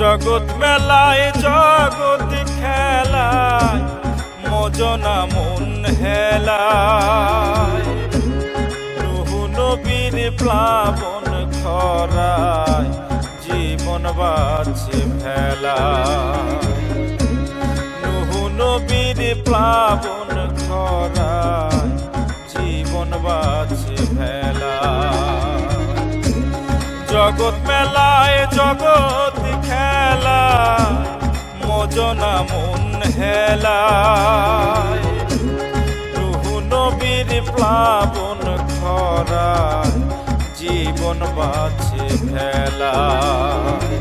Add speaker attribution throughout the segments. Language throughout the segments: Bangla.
Speaker 1: জগৎ মেলায়, জগৎ খেলায়, মজনা মন হেলায়। নবীর প্লাবন খরায়, জীবন বাছে নুহু নবীর প্লাবন খরায়, জীবন বাছে ফেলায় জগৎ মেলায়, জগৎ মজনা মন হেলায় রুহু নবীর প্লাবন খরায় জীবন বাছে ফেলায়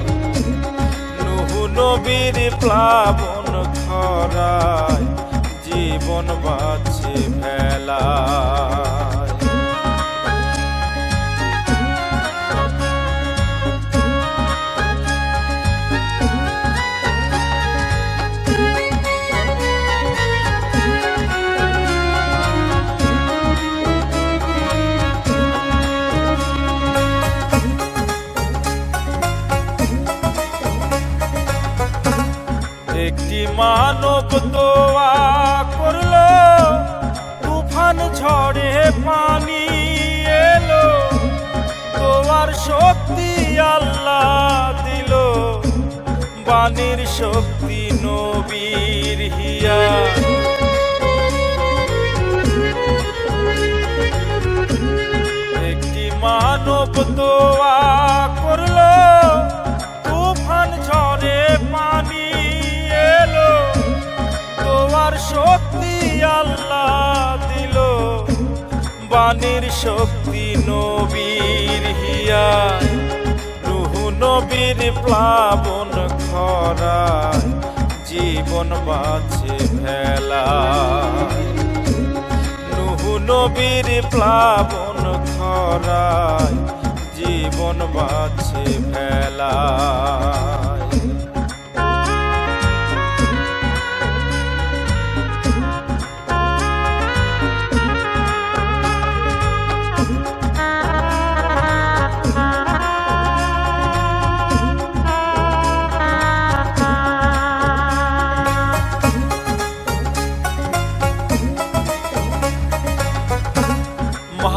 Speaker 1: নুহু নবীর প্লাবন খরায় জীবন বাছে ফেলায় একটি মানব দোয়া করল। তুফান ঝড়ে পানি এলো। দোয়ার শক্তি আল্লাহ দিল। বাণীর শক্তি নবীর হিয়া। একটি মানব দোয়া করল। দোয়ার শক্তি আল্লাহ দিল। বাণীর শক্তি নবীর হিয়া রুহু নবীর প্লাবন খরায়, জীবন বাছে ফেলায় নুহু নবীর প্লাবন খরায়, জীবন বাছে ফেলায়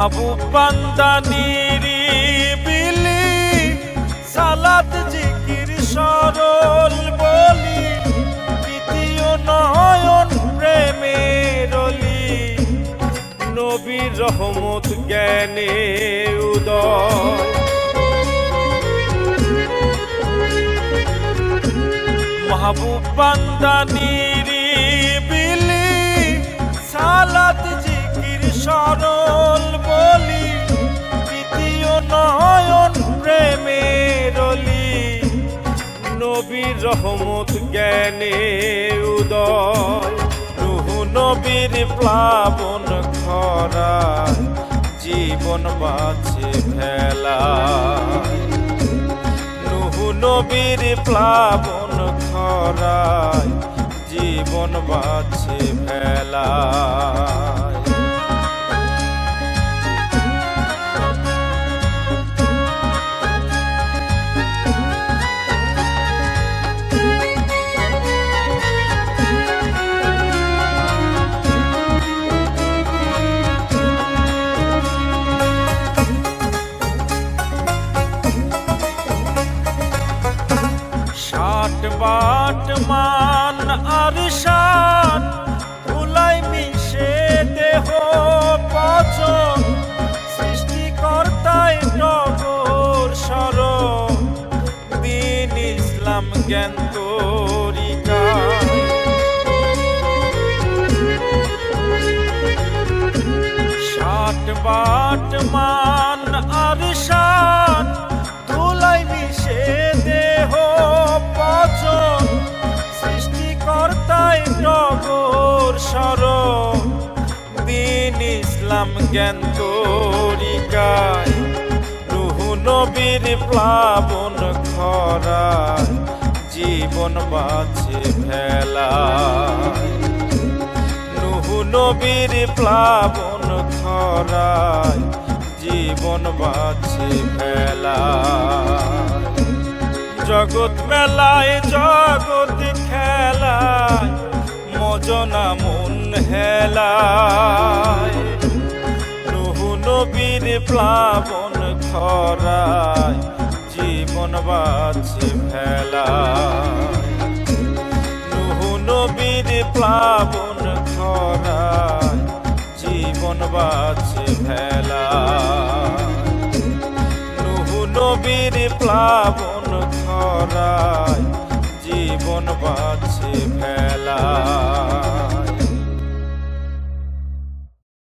Speaker 1: মাহবুব বান্দানির বিলি, সালাত, জিকির, সরল বলি, দ্বিতীয় নয়ন প্রেমের অলি। নবীর রহমত জ্ঞানে উদয়। মাহবুব বান্দানির বিলি, সালাত, জিকির, সরল রহমত, জ্ঞানে উদয়। রুহু নবীর প্লাবন খরায় জীবন বাছে ফেলায় নুহু নবীর প্লাবন খরায় জীবন বাছে ফেলায় বাট মান আর ধুলাই মিশে দেহ পচন সৃষ্টিকর্তায় নগর সর দিন ইসলাম জ্ঞান তরিকা। বাট মান ইসলাম জ্ঞান তরিকায়। রুহু নবীর প্লাবন খরায়, জীবন বাছে ফেলায় নুহু নবীর প্লাবন খরায়, জীবন বাছে ফেলায় জগৎ মেলায়, জগৎ খেলায়, মজনা মন হেলায়। নবীর প্লাবন খরায় জীবন বাছে ফেলায় নুহু নবীর প্লাবন খরায় জীবন বাছে ফেলায় নুহু নবীর প্লাবন খরায় জীবন বাছে ফেলা